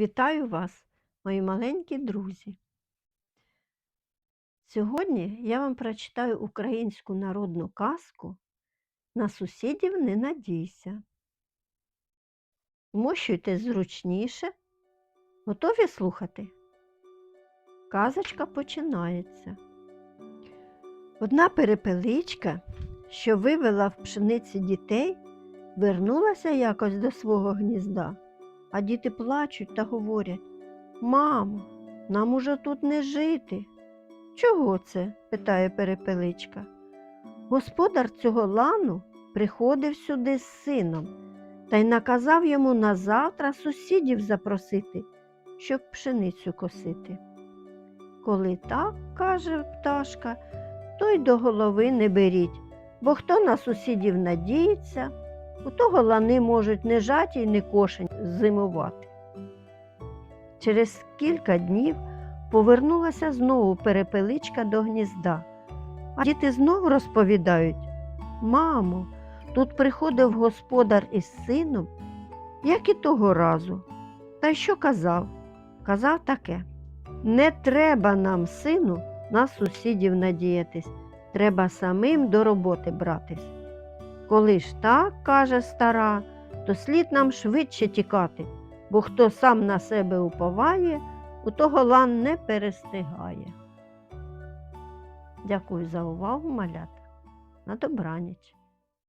Вітаю вас, мої маленькі друзі. Сьогодні я вам прочитаю українську народну казку На сусідів не надійся. Вмощуйтесь зручніше. Готові слухати? Казочка починається. Одна перепеличка, що вивела в пшениці дітей, вернулася якось до свого гнізда. А діти плачуть та говорять Мамо, нам уже тут не жити. Чого це? питає перепеличка. Господар цього лану приходив сюди з сином та й наказав йому на завтра сусідів запросити, щоб пшеницю косити. Коли так, каже пташка, то й до голови не беріть, бо хто на сусідів надіється, у того лани можуть не жаті й не кошень зимувати. Через кілька днів повернулася знову перепеличка до гнізда, а діти знову розповідають Мамо, тут приходив господар із сином, як і того разу. Та й що казав? Казав таке не треба нам, сину, на сусідів надіятись, треба самим до роботи братись. Коли ж так, каже стара, то слід нам швидше тікати, бо хто сам на себе уповає, у того лан не перестигає. Дякую за увагу, малята. На добраніч.